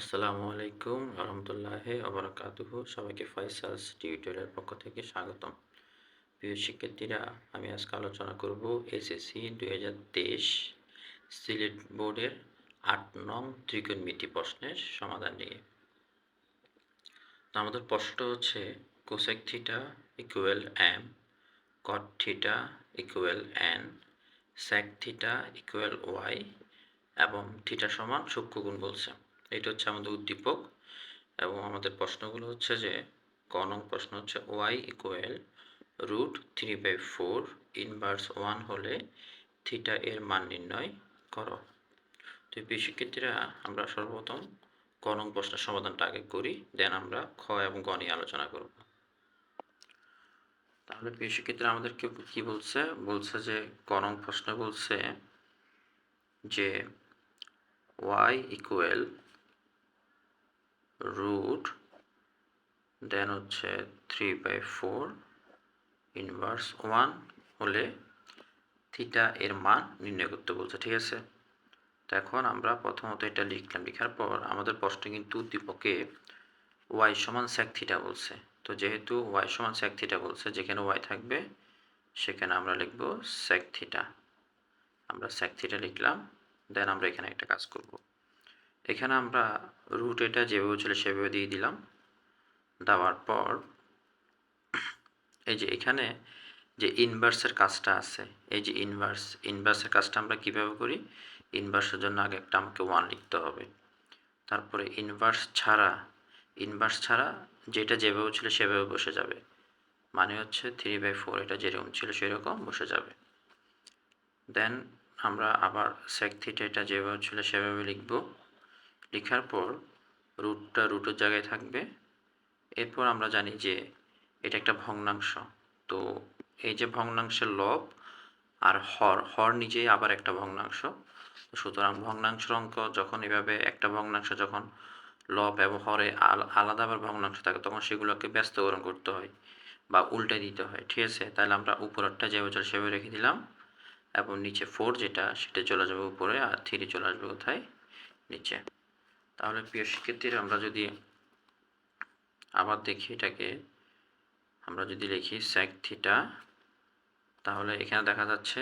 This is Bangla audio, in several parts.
আসসালামু আলাইকুম রহমতুল্লাহ আবরাকাতুহ সবাইকে ফয়সালস টিউটোরিয়াল পক্ষ থেকে স্বাগতম। প্রিয় শিক্ষার্থীরা, আমি আজকে আলোচনা করব এসএসসি দুই হাজার তেইশ সিলেট বোর্ডের আট নং ত্রিকোণমিতি প্রশ্নের সমাধান নিয়ে। আমাদের প্রশ্ন হচ্ছে cosec theta equal M cot theta equal N sec theta equal Y এবং থিটা সমান সূক্ষ্মগুণ বলছে। এটা হচ্ছে আমাদের উদ্দীপক এবং আমাদের প্রশ্নগুলো হচ্ছে যে ক নং প্রশ্ন হচ্ছে Y equal root three by four inverse one হলে থিটা এর মান নির্ণয় করো। তো প্রিয় শিক্ষার্থীরা আমরা সর্বপ্রথম ক নং প্রশ্নের সমাধানটা আগে করি দেন আমরা খ এবং গ নিয়ে আলোচনা করব। তাহলে প্রিয় শিক্ষার্থীরা আমাদেরকে কি বলছে? বলছে যে ক নং প্রশ্ন বলছে যে ওয়াই ইকুয়াল রুট দেন হচ্ছে three by four inverse one হলে থিটা এর মান নির্ণয় করতে বলছে, ঠিক আছে? তো এখন আমরা প্রথমত এটা লিখলাম, লেখার পর আমাদের প্রশ্ন কিন্তু উদ্দীপকে ওয়াই সমান স্যাক থিটা বলছে। তো যেহেতু ওয়াই সমান স্যাক থিটা বলছে, যেখানে ওয়াই থাকবে, সেখানে আমরা লিখব স্যাক থিটা আমরা স্যাক থিটা লিখলাম দেন আমরা এখানে একটা কাজ করব। এখানে আমরা রুট এটা যেভাবে ছিল সেভাবে দিয়ে দিলাম। দেওয়ার পর এই যে এখানে যে ইনভার্সের কাজটা আছে, এই যে ইনভার্স ইনভার্সের কাজটা আমরা কীভাবে করি? ইনভার্সের জন্য আগে একটা আমাকে ওয়ান লিখতে হবে। তারপরে ইনভার্স ছাড়া ইনভার্স ছাড়া যেটা যেভাবে ছিল সেভাবে বসে যাবে। মানে হচ্ছে থ্রি বাই ফোর এটা যেরকম ছিল সেরকম বসে যাবে। দেন আমরা আবার সেক থিটা এটা যেভাবে ছিল সেভাবে লিখব। লেখার পর রুটটা রুটের জায়গায় থাকবে। এরপর আমরা জানি যে এটা একটা ভগ্নাংশ। তো এই যে ভগ্নাংশের লব আর হর হর নিজেই আবার একটা ভগ্নাংশ। সুতরাং ভগ্নাংশের অঙ্ক যখন এভাবে একটা ভগ্নাংশ যখন লব এবং হরে আলাদা আবার ভগ্নাংশ থাকে, তখন সেগুলোকে ব্যস্তকরণ করতে হয় বা উল্টে দিতে হয়। ঠিক আছে? তাহলে আমরা উপরেরটা যেভাবে চলে সেভাবে রেখে দিলাম এবং নিচে ফোর যেটা, সেটা চলে যাবে উপরে আর থ্রি চলে আসবে কোথায়? নিচে। তাহলে প্রিয় শিক্ষার্থীরা, আমরা যদি আবার দেখি এটাকে, আমরা যদি লিখি স্যাক থিটা তাহলে এখানে দেখা যাচ্ছে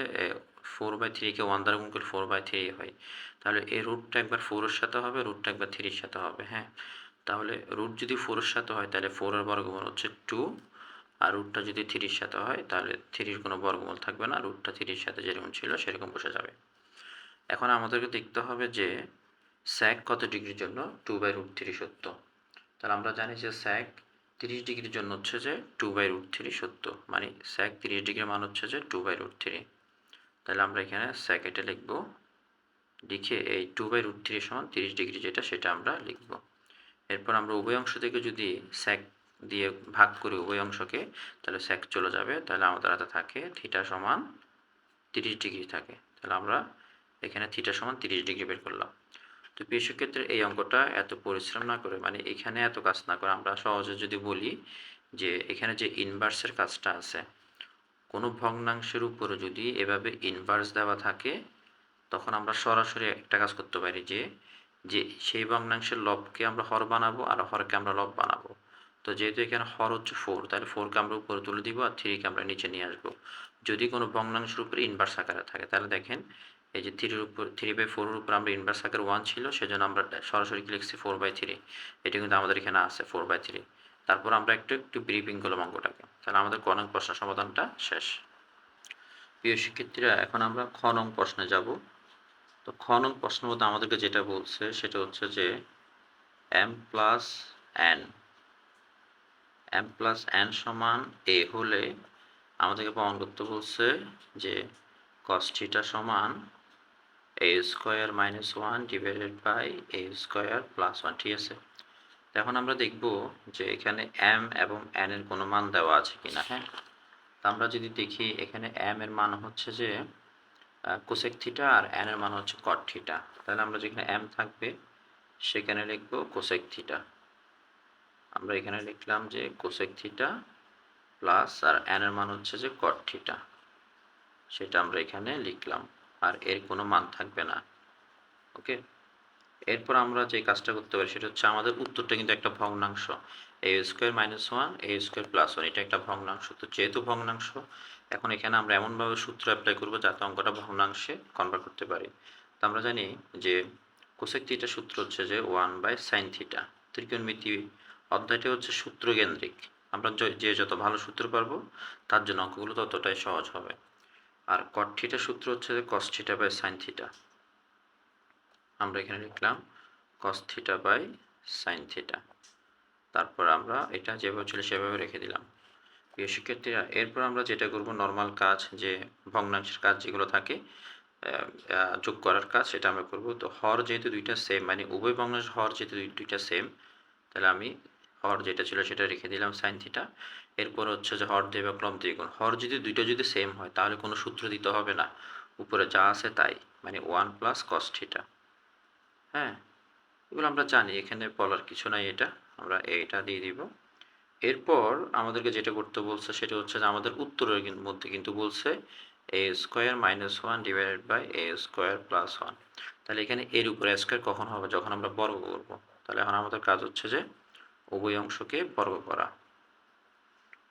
ফোর বাই থ্রিকে ওয়ান দ্বারা গুণ করলে ফোর বাই থ্রি হয়। তাহলে এই রুটটা একবার ফোরের সাথে হবে রুটটা একবার থ্রির সাথে হবে হ্যাঁ? তাহলে রুট যদি ফোরের সাথে হয়, তাহলে ফোরের বর্গমূল হচ্ছে টু আর রুটটা যদি থ্রির সাথে হয়, তাহলে থ্রির কোনো বর্গমূল থাকবে না রুটটা থ্রির সাথে যেরকম ছিল, সেরকম বসে যাবে। এখন আমাদেরকে দেখতে হবে যে স্যাক কত ডিগ্রির জন্য? টু বাই রুট থ্রি সত্য। তাহলে আমরা জানি যে স্যাক তিরিশ ডিগ্রির জন্য হচ্ছে যে টু বাই রুট থ্রি সত্য। মানে স্যাক তিরিশ ডিগ্রির মান হচ্ছে যে টু বাই রুট থ্রি তাহলে আমরা এখানে স্যাক এটা লিখব। লিখে এই টু বাই রুট থ্রি সমান তিরিশ ডিগ্রি যেটা, সেটা আমরা লিখব। এরপর আমরা উভয় অংশ থেকে যদি স্যাক দিয়ে ভাগ করি উভয় অংশকে, তাহলে স্যাক চলে যাবে। তাহলে আমাদের হাতে থাকে থিটা সমান তিরিশ ডিগ্রি থাকে। তাহলে আমরা এখানে থিটা সমান তিরিশ ডিগ্রি বের করলাম। তো পেশু ক্ষেত্রে এই অঙ্কটা এত পরিশ্রম না করে মানে এখানে এত কাজ না করে, আমরা সহজে যদি বলি যে এখানে যে ইনভার্সের কাজটা আছে, কোনো ভগ্নাংশের উপরে যদি এভাবে ইনভার্স দেওয়া থাকে, তখন আমরা সরাসরি একটা কাজ করতে পারি যে যে সেই ভগ্নাংশের লবকে আমরা হর বানাবো আর হরকে আমরা লব বানাবো। তো যেহেতু এখানে হর হচ্ছে ফোর তাহলে ফোরকে আমরা উপরে তুলে দিব আর থ্রিকে আমরা নিচে নিয়ে আসব। যদি কোনো ভগ্নাংশের উপরে ইনভার্স আকারে থাকে, তাহলে দেখেন এই যে থ্রির উপর থ্রি বাই ফোরের উপর আমরা ইনভার্স আকার ওয়ান ছিল, সেজন্য আমরা সরাসরি কি লিখছি? ফোর বাই থ্রি এটা কিন্তু আমাদের এখানে আছে ফোর বাই থ্রি তারপর আমরা একটু একটু ব্রিফিং করলাম অঙ্কটাকে। তাহলে আমাদের ক নং প্রশ্ন সমাধানটা শেষ। প্রিয় শিক্ষার্থীরা, এখন আমরা খ নং প্রশ্নে যাব। তো খ নং প্রশ্ন মধ্যে আমাদেরকে যেটা বলছে, সেটা হচ্ছে যে M plus N M plus N সমান এ হলে আমাদেরকে প্রমাণ করতে বলছে যে কস সমান A square minus one divided by A square plus one ঠিক আছে? এখন আমরা দেখব যে এখানে এম এবং এন এর কোনো মান দেওয়া আছে কিনা হ্যাঁ? তা আমরা যদি দেখি এখানে এম এর মান হচ্ছে যে কোসেক থিটা আর এন এর মান হচ্ছে কট থিটা তাহলে আমরা যেখানে এম থাকবে, সেখানে লিখব কোসেক থিটা আমরা এখানে লিখলাম যে কোসেক থিটা প্লাস আর এন এর মান হচ্ছে যে কট থিটা সেটা আমরা এখানে লিখলাম। আর এর কোনো মান থাকবে না ওকে এরপর আমরা যে কাজটা করতে পারি সেটা হচ্ছে আমাদের উত্তরটা কিন্তু একটা ভগ্নাংশ A square minus one A square plus one এটা একটা ভগ্নাংশ। তো যেহেতু ভগ্নাংশ, এখন এখানে আমরা এমনভাবে সূত্র অ্যাপ্লাই করব যাতে অঙ্কটা ভগ্নাংশে কনভার্ট করতে পারি। তো আমরা জানি যে কোসেক থিটা সূত্র হচ্ছে যে ওয়ান বাই সাইন থিটা ত্রিকোণমিতি অধ্যায়টি হচ্ছে সূত্র কেন্দ্রিক আমরা যে যত ভালো সূত্র পারব, তার জন্য অঙ্কগুলো ততটাই সহজ হবে। আর কট থিটা সূত্র হচ্ছে cos theta by sine theta আমরা এখানে লিখলাম cos theta by sine theta তারপর আমরা এটা যেভাবে ছিল সেভাবে রেখে দিলাম। প্রিয় শিক্ষার্থীরা, এরপর আমরা যেটা করব নর্মাল কাজ, যে ভগ্নাংশের কাজ যেগুলো থাকে যোগ করার কাজ, সেটা আমরা করব। তো হর যেহেতু দুইটা সেম মানে উভয় ভগ্নাংশ হর যেহেতু দুই- দুইটা সেম তাহলে আমি হর যেটা ছিল সেটা রেখে দিলাম সাইন থিটা এরপর হচ্ছে যে হর, দেবে, ক্রম, দ্বিগুণ। হর যদি দুইটা যদি সেম হয়, তাহলে কোনো সূত্র দিতে হবে না। উপরে যা আছে তাই। মানে ওয়ান প্লাস কস হ্যাঁ? এগুলো আমরা জানি, এখানে বলার কিছু নাই এটা। আমরা এইটা দিয়ে দিব। এরপর আমাদেরকে যেটা করতে বলছে, সেটা হচ্ছে যে আমাদের উত্তরের মধ্যে কিন্তু বলছে A square minus one divided by A square plus one তাহলে এখানে এর উপরে স্কোয়ার কখন হবে? যখন আমরা বর্গ করব। তাহলে এখন আমাদের কাজ হচ্ছে যে উভয় অংশকে বর্গ করা।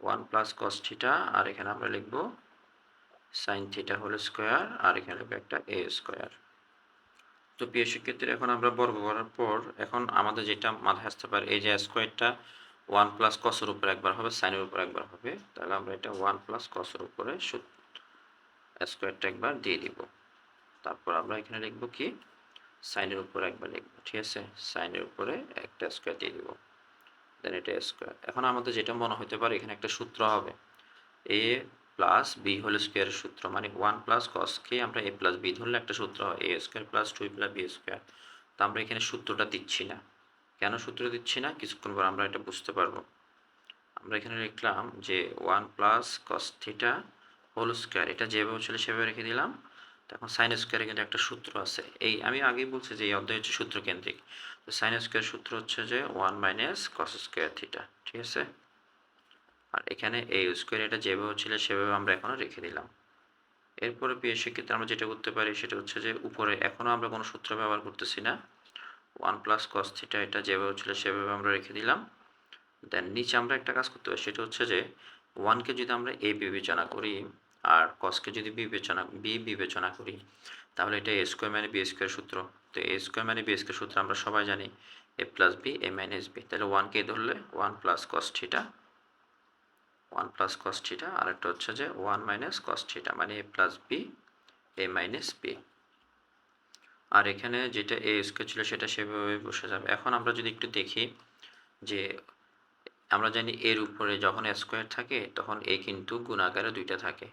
ওয়ান প্লাস কস থিটা, আর এখানে আমরা লিখব সাইন থিটা হল স্কোয়ার, আর এখানে লিখব একটা এ স্কোয়ার। তো প্রিয় শিক্ষার্থীরা, এখন আমরা বর্গ করার পর এখন আমাদের যেটা মাথায় আসতে পারে, এই যে স্কোয়ারটা ওয়ান প্লাস কসের উপর একবার হবে, সাইনের উপর একবার হবে, তাহলে আমরা এটা ওয়ান প্লাস কসের উপরে স্কোয়ারটা একবার দিয়ে দিব। তারপর আমরা এখানে লিখব কি? সাইনের উপর একবার লিখব, ঠিক আছে? সাইনের উপরে একটা স্কোয়ার দিয়ে দিব। দেন এটা স্কোয়ার এখন আমাদের যেটা মনে হতে পারে, এখানে একটা সূত্র হবে। এ প্লাস বি হোল স্কোয়ারের সূত্র মানে ওয়ান প্লাস কস কসকে আমরা এ প্লাস বি ধরলে একটা সূত্র হয় A square plus two plus B square তো আমরা এখানে সূত্রটা দিচ্ছি না। কেন সূত্র দিচ্ছি না? কিছুক্ষণ পর আমরা এটা বুঝতে পারব। আমরা এখানে লিখলাম যে one plus cos theta whole square এটা যেভাবে ছিল সেভাবে রেখে দিলাম। তখন সাইন স্কোয়ারে কিন্তু একটা সূত্র আছে। এই, আমি আগেই বলছি যে এই অধ্যায় হচ্ছে সূত্র কেন্দ্রিক। সাইন স্কোয়ার সূত্র হচ্ছে যে one minus cos square theta ঠিক আছে? আর এখানে এই স্কোয়ার এটা যেভাবে ছিল সেভাবে আমরা এখনও রেখে দিলাম। এরপরে পিএস ক্ষেত্রে আমরা যেটা করতে পারি সেটা হচ্ছে যে উপরে এখনও আমরা কোনো সূত্র ব্যবহার করতেছি না। ওয়ান প্লাস কস থিটা এটা যেভাবে ছিল সেভাবে আমরা রেখে দিলাম। দেন নিচে আমরা একটা কাজ করতে পারি, সেটা হচ্ছে যে ওয়ানকে যদি আমরা এ বিবেচনা করি আর কসকে যদি বিবেচনা বি বিবেচনা করি, তাহলে এটা এ স্কোয়ার মানে বি স্কোয়ার সূত্র। তো এ স্কোয়ার মানে বি স্কোয়ার সূত্র আমরা সবাই জানি A plus B A minus B তাহলে ওয়ানকে ধরলে one plus cos theta one plus cos theta আর একটা হচ্ছে যে ওয়ান মাইনাস কস থিটা মানে A plus B A minus B আর এখানে যেটা এ স্কোয়ার ছিল সেটা সেভাবে বসে যাবে। এখন আমরা যদি একটু দেখি যে আমরা জানি এর উপরে যখন স্কোয়ার থাকে, তখন এ কিন্তু গুণাকারে দুইটা থাকে।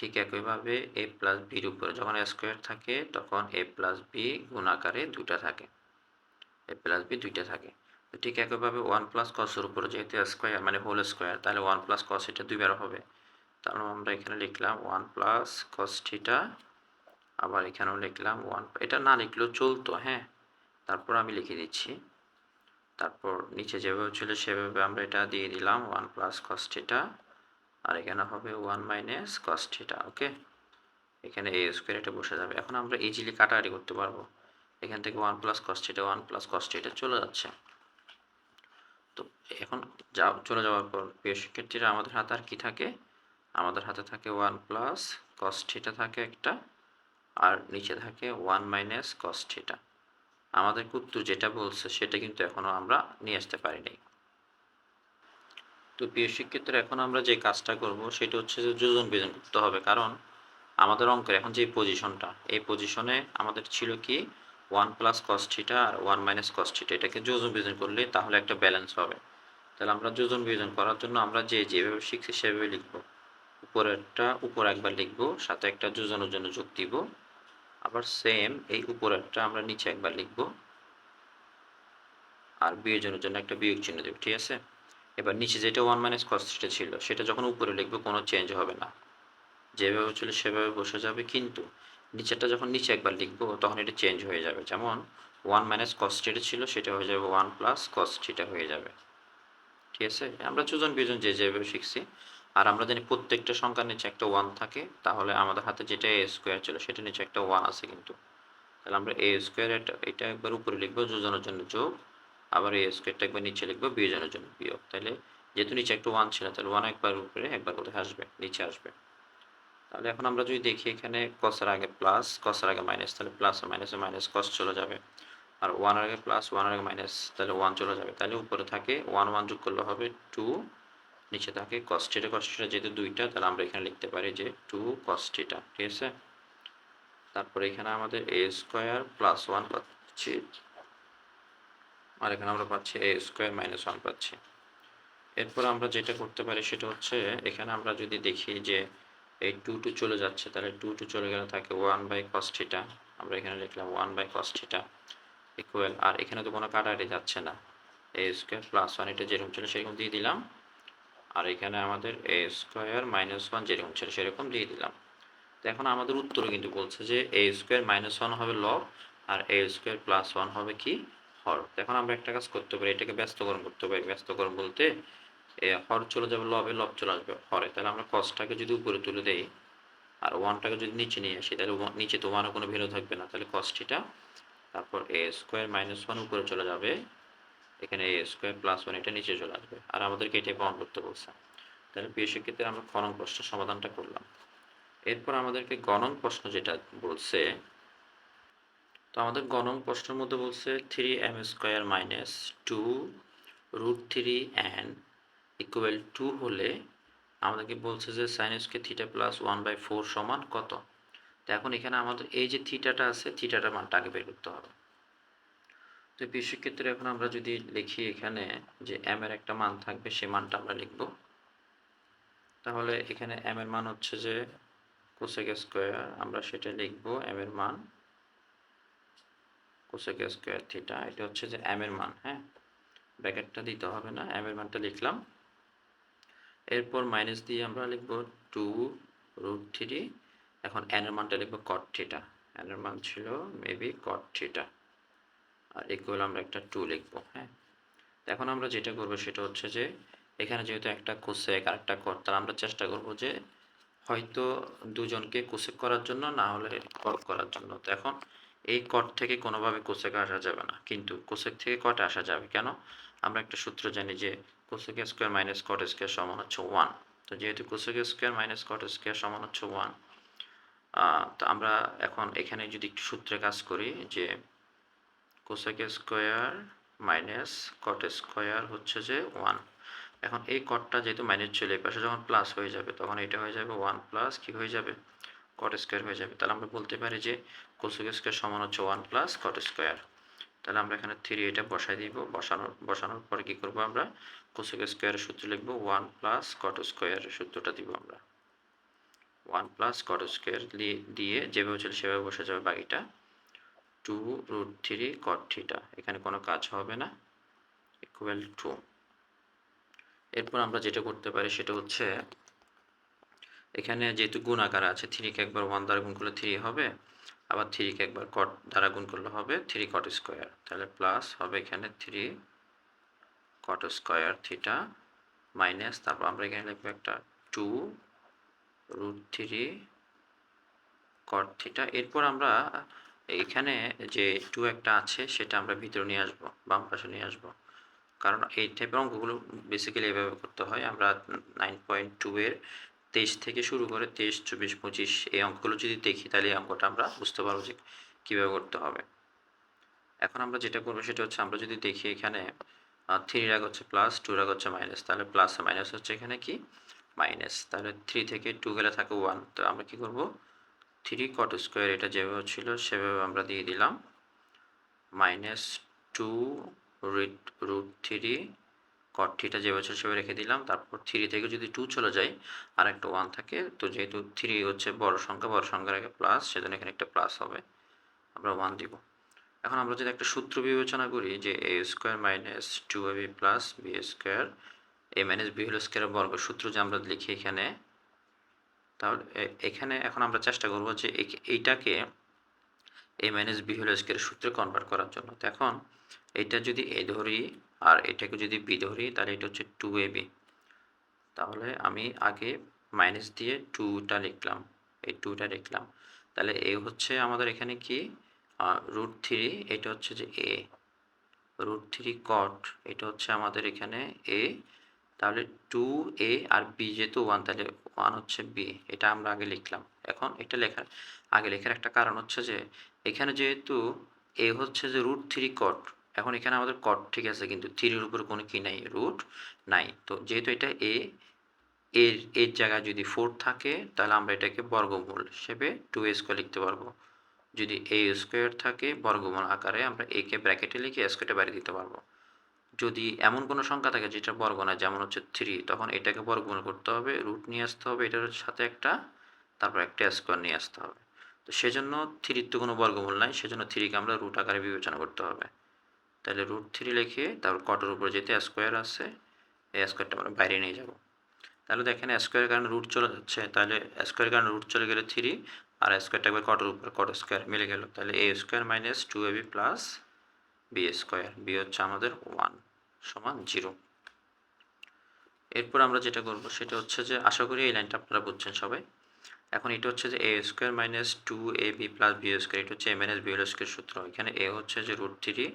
ঠিক একইভাবে এ প্লাস বির উপরে যখন স্কোয়ার থাকে, তখন এ প্লাস বি গুণাকারে দুইটা থাকে। এ প্লাস বি দুইটা থাকে। তো ঠিক একইভাবে ওয়ান প্লাস কসের উপরে যেহেতু স্কোয়ার মানে হোল স্কোয়ার তাহলে ওয়ান প্লাস কস এটা দুইবার হবে। তাহলে আমরা এখানে লিখলাম ওয়ান প্লাস কস থিটা আবার এখানেও লিখলাম ওয়ান এটা না লিখলেও চলতো হ্যাঁ? তারপর আমি লিখে দিচ্ছি। তারপর নিচে যেভাবে ছিল সেভাবে আমরা এটা দিয়ে দিলাম ওয়ান প্লাস কস থিটা আর এখানে হবে one minus cos theta okay এখানে এ স্কোয়ার এটা বসে যাবে। এখন আমরা ইজিলি কাটাকাটি করতে পারব। এখান থেকে one plus cos theta one plus cos theta চলে যাচ্ছে। তো এখন যা, চলে যাওয়ার পর প্রিয় শিক্ষার্থীরা, আমাদের হাতে আর কি থাকে? আমাদের হাতে থাকে ওয়ান প্লাস কস থিটা থাকে একটা, আর নিচে থাকে ওয়ান মাইনাস কস থিটা আমাদের উত্তর যেটা বলছে, সেটা কিন্তু এখনও আমরা নিয়ে আসতে পারিনি। তো প্রিয় শিক্ষার্থীরা এখন আমরা যে কাজটা করব সেটা হচ্ছে যে যোজন বিয়োজন করতে হবে। কারণ আমাদের অঙ্কের এখন যে পজিশনটা এই পজিশনে আমাদের ছিল কি ওয়ান প্লাস কস থিটা আর ওয়ান মাইনাস কস থিটা এটাকে যোজন বিয়োজন করলে তাহলে একটা ব্যালেন্স হবে। তাহলে আমরা যোজন বিয়োজন করার জন্য আমরা যে যেভাবে শিখছি সেভাবে লিখব। উপরেরটা উপর একবার লিখব, সাথে একটা যোজনের জন্য যোগ দিব। আবার সেম এই উপরেরটা আমরা নিচে একবার লিখব। আর বিয়োজনের জন্য একটা বিয়োগ চিহ্ন দেব, ঠিক আছে? এবার নিচে যেটা ওয়ান মাইনাস কস থিটা ছিল, সেটা যখন উপরে লিখব কোনো চেঞ্জ হবে না। যেভাবে ছিল সেভাবে বসে যাবে কিন্তু নিচেরটা যখন নিচে একবার লিখব, তখন এটা চেঞ্জ হয়ে যাবে। যেমন ওয়ান মাইনাস কস থিটা ছিল, সেটা হয়ে যাবে ওয়ান প্লাস কস থিটা হয়ে যাবে। ঠিক আছে? আমরা যোজন বিয়োজন যে যেভাবে শিখছি। আর আমরা জানি প্রত্যেকটা সংখ্যার নিচে একটা ওয়ান থাকে, তাহলে আমাদের হাতে যেটা এ স্কোয়ার ছিল সেটা নিচে একটা ওয়ান আছে কিন্তু। তাহলে আমরা এ স্কোয়ার এটা এটা একবার উপরে লিখব যোজনের জন্য যোগ আবার এ স্কোয়ারটা একবার নিচে লিখব বিয়োজনের জন্য বিয়োগ। তাহলে যেহেতু নিচে একটু ওয়ান ছিল, তাহলে ওয়ান একবার উপরে, একবার কোথায় আসবে, নিচে আসবে। তাহলে এখন আমরা যদি দেখি এখানে কসের আগে প্লাস কসের আগে মাইনাস তাহলে প্লাস ও মাইনাসে মাইনাস কস চলে যাবে। আর ওয়ানের আগে প্লাস ওয়ানের আগে মাইনাস তাহলে ওয়ান চলে যাবে। তাহলে উপরে থাকে ওয়ান ওয়ান যোগ করলে হবে টু নিচে থাকে কস্টিটা কস্টিটা যেহেতু দুইটা, তাহলে আমরা এখানে লিখতে পারি যে টু কস্টিটা ঠিক আছে? তারপরে এখানে আমাদের এ স্কোয়ার প্লাস ওয়ান পাচ্ছি আর এখানে আমরা পাচ্ছি এ স্কোয়ার মাইনাস ওয়ান পাচ্ছি। এরপর আমরা যেটা করতে পারি সেটা হচ্ছে, এখানে আমরা যদি দেখি যে এই টু টু চলে যাচ্ছে, তাহলে টু টু চলে গেলে থাকে ওয়ান বাই কস্টিটা আমরা এখানে লিখলাম one by cos theta equal আর এখানে তো কোনো কাটাকাটি যাচ্ছে না। এ স্কোয়ার প্লাস ওয়ান এটা যেরকম ছিল সেরকম দিয়ে দিলাম। আর এখানে আমাদের এ স্কোয়ার মাইনাস ওয়ান যেরকম ছিল সেরকম দিয়ে দিলাম। তো এখন আমাদের উত্তর কিন্তু বলছে যে এ স্কোয়ার মাইনাস ওয়ান হবে লব আর এ স্কোয়ার প্লাস ওয়ান হবে কি? হর। এখন আমরা একটা কাজ করতে পারি, এটাকে ব্যস্তকরণ করতে পারি। ব্যস্তকরণ বলতে হর চলে যাবে, লবে লব চলে আসবে হরে। তাহলে আমরা কসটাকে যদি উপরে তুলে দেই, আর ওয়ানটাকে যদি নিচে নিয়ে আসি, তাহলে নিচে তো ওয়ানও কোনো ভ্যালু থাকবে না। তাহলে কস্টিটা তারপর এ স্কোয়ার মাইনাস ওয়ান উপরে চলে যাবে। এখানে এ স্কোয়ার প্লাস ওয়ান এটা নিচে চলে আসবে। আর আমাদেরকে এটাই প্রমাণ করতে বলছে। তাহলে প্রিয় শিক্ষিতের আমরা খনন প্রশ্নের সমাধানটা করলাম। এরপর আমাদেরকে গণন প্রশ্ন যেটা বলছে তো আমাদের গণন প্রশ্নের মধ্যে বলছে three M square minus two root three N equal two হলে আমাদেরকে বলছে যে সাইনাসকে theta plus one by four সমান কত? তো এখন এখানে আমাদের এই যে থিটাটা আছে থিটাটার মানটা আগে বের করতে হবে। তো ক্ষেত্রে এখন আমরা যদি লিখি এখানে যে এম এর একটা মান থাকবে সেই মানটা আমরা লিখব। তাহলে এখানে এম এর মান হচ্ছে যে কোসেক স্কোয়ার আমরা সেটা লিখব এম এর মান কোসেক স্কোয়ার থিটা, এটা হচ্ছে যে এম এর মান হ্যাঁ? ব্র্যাকেটটা দিতে হবে না এম এর মানটা লিখলাম। এরপর মাইনাস দিয়ে আমরা লিখব টু রুট থ্রি এখন এন এর মানটা লিখব কট থিটা এন এর মান ছিল মেবি কট থিটা আর ইকুয়াল আমরা একটা টু লিখব হ্যাঁ? এখন আমরা যেটা করব সেটা হচ্ছে যে, এখানে যেহেতু একটা কোসেক আর একটা কট তাহলে আমরা চেষ্টা করব যে হয়তো দুজনকে কোসেক করার জন্য না হলে কট করার জন্য। তো এখন এই কট থেকে কোনোভাবে কোসেক আসা যাবে না। কিন্তু কোসেক থেকে কটে আসা যাবে কেন? আমরা একটা সূত্র জানি যে cosec square minus cot square সমান হচ্ছে ওয়ান। তো যেহেতু cosec square minus cot square সমান হচ্ছে ওয়ান তো আমরা এখন এখানে যদি একটু সূত্রে কাজ করি যে cosec square minus cot square হচ্ছে যে ওয়ান। এখন এই কটটা যেহেতু মাইনাস চলে পাশে যখন প্লাস হয়ে যাবে, তখন এটা হয়ে যাবে ওয়ান প্লাস কি হয়ে যাবে? কট স্কোয়ার হয়ে যাবে। তাহলে আমরা বলতে পারি যে কোসেক স্কোয়ার সমান হচ্ছে ওয়ান প্লাস কট স্কোয়ার তাহলে আমরা এখানে থ্রি এটা বসাই দিব। বসানোর বসানোর পরে কি করব আমরা কোসেক স্কোয়ারের সূত্র লিখব ওয়ান প্লাস কট স্কোয়ারের সূত্রটা দিব আমরা। ওয়ান প্লাস কট স্কোয়ার দিয়ে যেভাবে ছিল সেভাবে বসে যাবে বাকিটা। Two root three cot theta এখানে কোনো কাজ হবে না। ইকুয়াল টু এরপর আমরা যেটা করতে পারি সেটা হচ্ছে এখানে যেহেতু গুণ আকার আছে থ্রিকে একবার ওয়ান দ্বারা গুণ করলে থ্রি হবে, আবার থ্রিকে একবার কট দ্বারা গুণ করলে হবে থ্রি কট স্কোয়ার তাহলে প্লাস হবে এখানে three cot square theta minus তারপর আমরা এখানে লিখব একটা two root three cot theta এরপর আমরা এখানে যে টু একটা আছে সেটা আমরা ভিতরে নিয়ে আসব, বাম পাশে নিয়ে আসব। কারণ এই টাইপের অঙ্কগুলো বেসিক্যালি এভাবে করতে হয়, আমরা নাইন পয়েন্ট টু এর তেইশ থেকে শুরু করে তেইশ, চব্বিশ, পঁচিশ এই অঙ্কগুলো যদি দেখি, তাহলে এই অঙ্কটা আমরা বুঝতে পারব যে কীভাবে করতে হবে। এখন আমরা যেটা করব সেটা হচ্ছে, আমরা যদি দেখি এখানে থ্রি রাগ হচ্ছে প্লাস টু রাগ হচ্ছে মাইনাস তাহলে প্লাস মাইনাস হচ্ছে এখানে কি? মাইনাস তাহলে থ্রি থেকে টু গেলে থাকে ওয়ান তো আমরা কি করব? থ্রি কট স্কোয়ার এটা যেভাবে ছিল সেভাবে আমরা দিয়ে দিলাম। Minus two root three cot থ্রিটা যেভাবে ছিল সেভাবে রেখে দিলাম, তারপর থ্রি থেকে যদি টু চলে যায় আর একটা ওয়ান থাকে, তো যেহেতু থ্রি হচ্ছে বড় সংখ্যা, বড় সংখ্যার আগে প্লাস সেজন্য এখানে একটা প্লাস হবে। আমরা ওয়ান দিব। এখন আমরা যদি একটা সূত্র বিবেচনা করি যে a square minus two a b plus b square a minus b হল স্কোয়ার বর্গ, সূত্র যে আমরা লিখি এখানে, তাহলে এখানে এখন আমরা চেষ্টা করব যে এইটাকে এ মাইনাস বি হল স্কোয়ারের সূত্রে কনভার্ট করার জন্য। তো এখন এটা যদি এ ধরি আর এটাকে যদি বি ধরি, তাহলে এটা হচ্ছে টু এ বি তাহলে আমি আগে মাইনাস দিয়ে টুটা লিখলাম। এই টুটা লিখলাম। তাহলে এ হচ্ছে আমাদের এখানে কি? রুট থ্রি এটা হচ্ছে যে এ রুট থ্রি কট এটা হচ্ছে আমাদের এখানে এ তাহলে টু এ আর বি যেহেতু ওয়ান তাহলে ওয়ান হচ্ছে বি এটা আমরা আগে লিখলাম। এখন এটা লেখার, আগে লেখার একটা কারণ হচ্ছে যে, এখানে যেহেতু এ হচ্ছে যে রুট থ্রি কট এখন এখানে আমাদের কট ঠিক আছে, কিন্তু থ্রির উপর কোনো কি নাই রুট নাই। তো যেহেতু এটা এ এর এর জায়গায় যদি ফোর থাকে, তাহলে আমরা এটাকে বর্গমূল হিসেবে টু এ স্কোয়ার লিখতে পারব। যদি এ স্কোয়ার থাকে, বর্গমূল আকারে আমরা এ কে ব্র্যাকেটে লিখে স্কোয়ারটা বাড়ি দিতে পারব। যদি এমন কোনো সংখ্যা থাকে যেটা বর্গ না, যেমন হচ্ছে থ্রি তখন এটাকে বর্গমূল করতে হবে রুট নিয়ে আসতে হবে, এটার সাথে একটা, তারপর একটা স্কোয়ার নিয়ে আসতে হবে। তো সেজন্য থ্রির তো কোনো বর্গমূল নাই, সেজন্য থ্রিকে আমরা রুট আকারে বিবেচনা করতে হবে। তাহলে রুট থ্রি লিখে তারপর কটের উপরে যেতে স্কোয়ার আছে, এই স্কোয়ারটা আমরা বাইরে নিয়ে যাব। তাহলে দেখেন স্কোয়ারের কারণে রুট চলে যাচ্ছে, তাহলে স্কোয়ার কারণে রুট চলে গেলে থ্রি আর স্কোয়ারটা একবার কটের উপরে কট স্কোয়ার মিলে গেল। তাহলে a square minus two a b plus b square b হচ্ছে আমাদের ওয়ান সমান জিরো এরপর আমরা যেটা করব সেটা হচ্ছে যে, আশা করি এই লাইনটা আপনারা বুঝছেন সবাই। এখন এটা হচ্ছে যে a square minus two a b plus b square এটা হচ্ছে M N S B L square সূত্র। এখানে এ হচ্ছে যে রুট থ্রি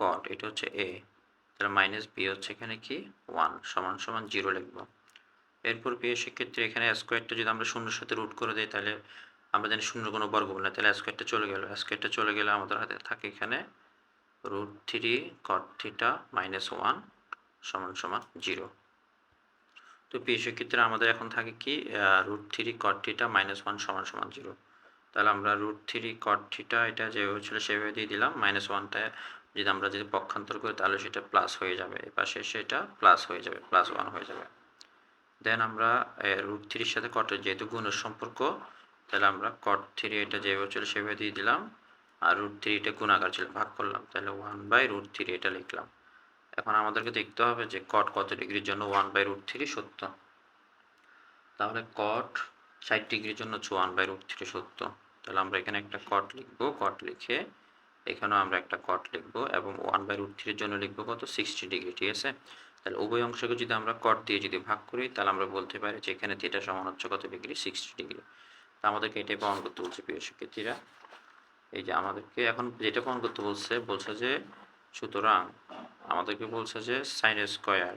কট এটা হচ্ছে এ তাহলে মাইনাস বি হচ্ছে এখানে কি? ওয়ান সমান সমান জিরো লিখব। এরপর বি সেক্ষেত্রে এখানে স্কোয়ারটা যদি আমরা শূন্যর সাথে রুট করে দিই, তাহলে আমরা জানি শূন্য কোনো বর্গমূল না তাহলে স্কোয়ারটা চলে গেল। স্কোয়ারটা চলে গেলে আমাদের হাতে থাকে এখানে root three cot theta minus one সমান সমান জিরো তো পি সেক্ষেত্রে আমাদের এখন থাকে কি? Root three cot theta minus one সমান সমান জিরো তাহলে আমরা রুট থ্রি কট থিটা এটা যেভাবে ছিল সেভাবে দিয়ে দিলাম মাইনাস ওয়ানটা যদি আমরা যদি পক্ষান্তর করি, তাহলে সেটা প্লাস হয়ে যাবে। এ পাশে সেটা প্লাস হয়ে যাবে প্লাস ওয়ান হয়ে যাবে। দেন আমরা রুট থ্রির সাথে কটের যেহেতু গুণের সম্পর্ক, তাহলে আমরা কট থ্রি এটা যেভাবে ছিল সেভাবে দিয়ে দিলাম। আর রুট থ্রি এটা গুণাকার ছিল, ভাগ করলাম। তাহলে ওয়ান বাই রুট থ্রি এটা লিখলাম। এখন আমাদেরকে দেখতে হবে যে কট কত ডিগ্রির জন্য ওয়ান বাই রুট থ্রি সত্য। তাহলে কট ষাট ডিগ্রির জন্য ওয়ান বাই রুট থ্রি সত্য। তাহলে আমরা এখানে একটা কট লিখব কট লিখে এখানেও আমরা একটা কট লিখব এবং ওয়ান বাই রুট থ্রির জন্য লিখব কত? সিক্সটি ডিগ্রি ঠিক আছে? তাহলে উভয় অংশকে যদি আমরা কট দিয়ে যদি ভাগ করি, তাহলে আমরা বলতে পারি যে এখানে থিটা সমান হচ্ছে কত ডিগ্রি সিক্সটি ডিগ্রি তা আমাদেরকে এটাই প্রমাণ করতে বলছে প্রিয় শিক্ষার্থীরা। এই যে আমাদেরকে এখন যেটা প্রমাণ করতে বলছে বলছে যে সুতরাং আমাদেরকে বলছে যে sine square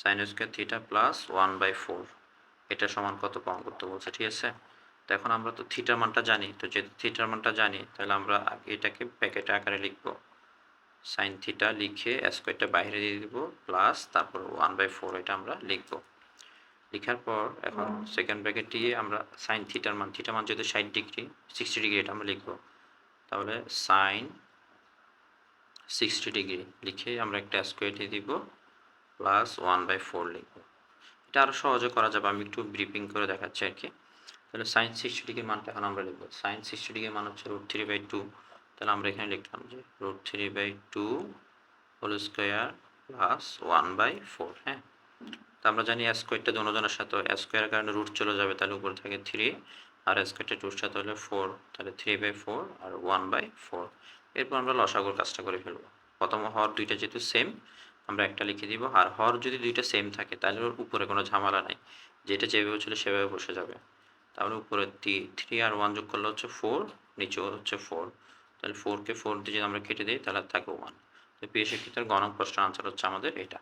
sine square theta plus one by four এটা সমান কত প্রমাণ করতে বলছে, ঠিক আছে? তো এখন আমরা তো থিটার মানটা জানি তো যেহেতু থিটার মানটা জানি তাহলে আমরা এটাকে প্যাকেট আকারে লিখব। সাইন থিটা লিখে স্কোয়ারটা বাইরে দিয়ে দিব প্লাস তারপর ওয়ান বাই ফোর এটা আমরা লিখব। লেখার পর এখন সেকেন্ড ব্র্যাকেট দিয়ে আমরা সাইন থিটার মান থিটার মান যেহেতু ষাট ডিগ্রি সিক্সটি ডিগ্রি এটা আমরা লিখব। তাহলে সাইন সিক্সটি ডিগ্রি লিখে আমরা একটা স্কোয়ার দিয়ে দিব প্লাস ওয়ান বাই ফোর লিখব। এটা আরও সহজে করা যাবে আমি একটু ব্রিপিং করে দেখাচ্ছি আর কি। তাহলে সাইন সিক্সটি ডিগ্রির মানটা এখন আমরা লিখব। সাইন সিক্সটি ডিগ্রির মান হচ্ছে রুট থ্রি বাই টু তাহলে আমরা এখানে লিখলাম যে root three by two whole square plus one by four হ্যাঁ? তো আমরা জানি স্কোয়ারটা দুজনের সাথে স্কোয়ারের কারণে রুট চলে যাবে, তাহলে উপরে থাকে থ্রি আর স্কোয়ারটা টুর সাথে হলে ফোর তাহলে থ্রি বাই ফোর আর ওয়ান বাই ফোর এরপর আমরা লসাগুর কাজটা করে ফেলব। প্রথম হর দুইটা যেহেতু সেম আমরা একটা লিখে দিব, আর হর যদি দুইটা সেম থাকে, তাহলে ওর উপরে কোনো ঝামেলা নাই। যেটা যেভাবে ছিল সেভাবে বসে যাবে। তাহলে উপরে থ্রি আর ওয়ান যোগ করলে হচ্ছে ফোর নিচেও হচ্ছে ফোর তাহলে ফোরকে ফোর দিয়ে যদি আমরা কেটে দিই, তাহলে থাকে ওয়ান তো পিএসএ ক্ষেত্রে গণক প্রশ্নের আনসার হচ্ছে আমাদের এটা।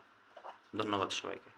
ধন্যবাদ সবাইকে।